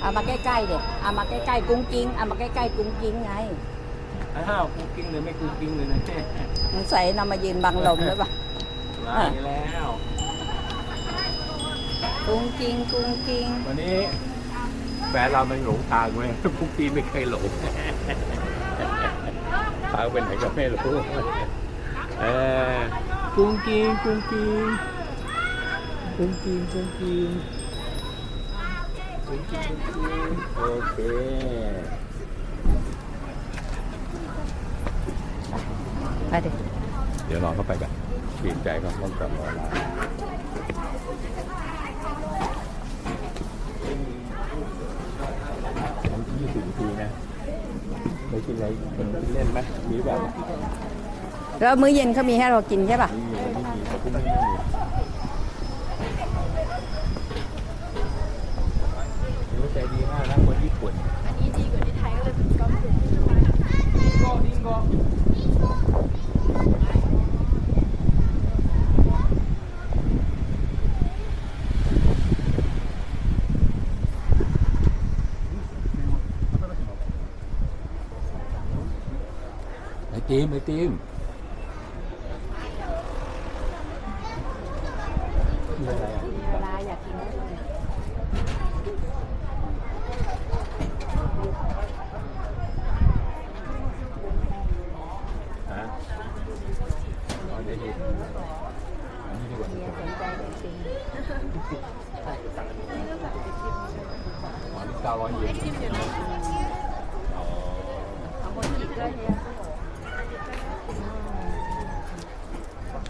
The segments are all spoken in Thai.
เอามาใกล้ๆเด็เอามาใกล้ๆกุ้งกิ้งเอามาใกล้ๆกุ้งกิ้งไงอ้าวกูกิ้งเลยไม่กูกิ้งเลยนะสงสัยนำมายืนบังลมหรือเปล่ามาอีกแล้วกุ้งกิ้งกุ้งกิ้งวันนี้แฟนเรามันหลงทางเว้ยพุกปีไม่เคยหลงทางเป็นไหนก็ไม่รู้เออกุ้งกิ้งกุ้งกิ้งกุ้งกิ้งกุ้งกิ้งกุ้งกิ้งกุ้งกิ้ง โอเคไปดิเดี๋ยวรอเข้าไปกันเกรงใจเขาต้องกลับรอลาทำที่ยี่สิบนาทีนะไปกินอะไรเป็นเล่นไหมมีแบบแล้วมื้อเย็นเขามีให้เรากินใช่ป่ะไม่มีไม่มีแต่พรุ่งนี้ไม่มีถือว่า ใจดีมากนะคนญี่ปุ่นอันนี้ดีกว่าที่ไทยก็เลยเป็นก๊อปปี้ก็ดิงก็ไอติมไอติมมีอะไรอะเวลาอยากกิน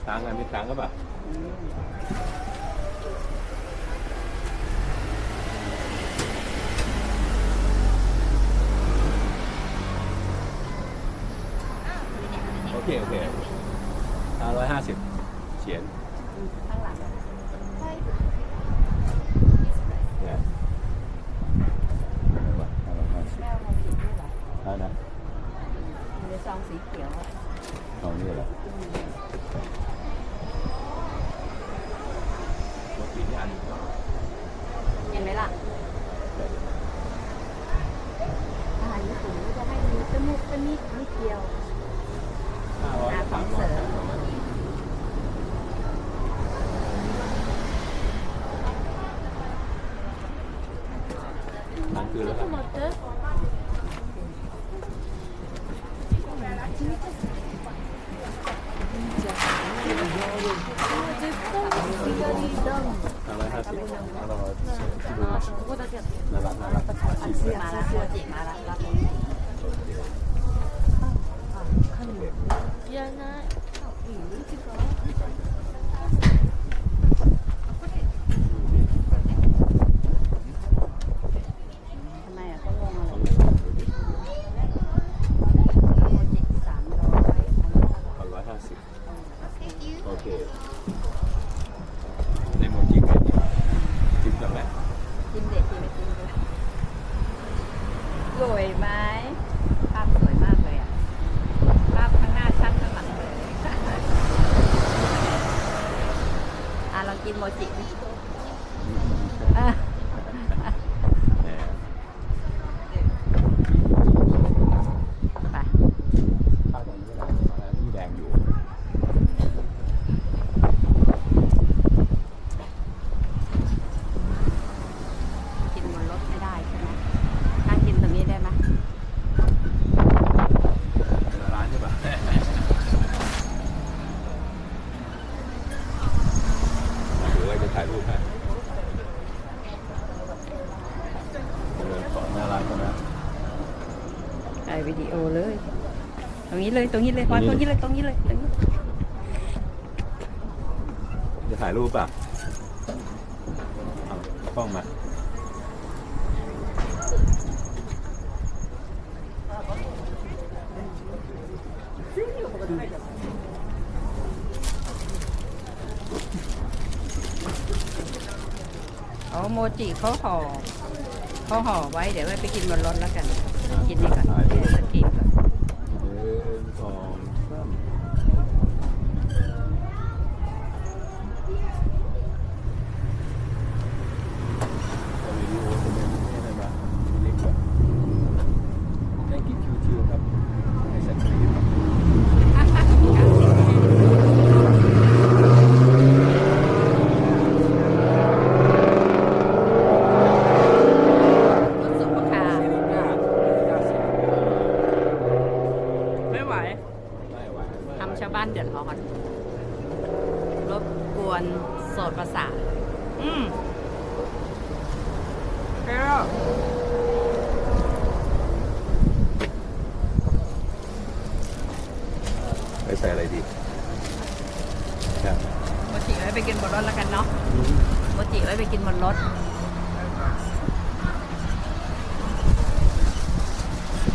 ตังค์อะมีตังค์ก็ปล่ะโอเค โอเคห้าร้อยห้าสิบเฉียน ข้างหลัง เนี่ยห้าร้อยห้าสิบ แม่เอามากินด้วยเหรอ เท่านะ ในซองสีเขียวอะ เอานี่แหละรถปีนอัน เห็นไหมล่ะอาหารญี่ปุ่นก็จะให้มีตะมุกตะมิดนิด เดียวห้าร้อาขสาองมเสร้อริมนั่นคือแล้วครับหมดเด้อห้าร้อย ห้าสิบห้าร้อยน่ารักน่ารักอันเสียมาแล้วโมจิมาแล้วรับนี้เยอะนะทำไมอะเขาลงอะไรโมจิสามกันร้อยห้าสิบโอเค ในโมจิไงดีจิ้มกับอะไรกินเด็ดกินไปกินเลยสวยไหมภาพสวยมากเลยอะ ภาพข้างหน้าชัดข้างหลังเลยอะลอง กินโมจิดิอะ แหม ไป ข้าวตอนนี้อะไรอะไรนี่แดงอยู่ กินบนรถไม่ได้ใช่ไหมนั่งกินตรงนี้ได้ไหม ร้านใช่ปะถือว่าจะถ่ายรูปให้เออขอหน้าร้านก่อนนะ ถ่ายวิดีโอเลย ตรงนี้เลยตรงนี้เลยพอตรงนี้เลยตรงนี้เลยตรงนี้จะถ่ายรูปป่ะเอากล้องมาอ๋อโมจิเขาห่อเขาห่อไว้เดี๋ยวไว้ไปกินบนรถแล้วกัน กินนี่ก่อนเดี๋ยวสกีก่อน หนึ่งสองสามถ่ายวิดีโอ โสดประสาทอืมเปรี้ยวไปใส่อะไรดีครับ โมจิไว้ไปกินบนรถแล้วกันเนาะโมจิไว้ไปกินบนรถอ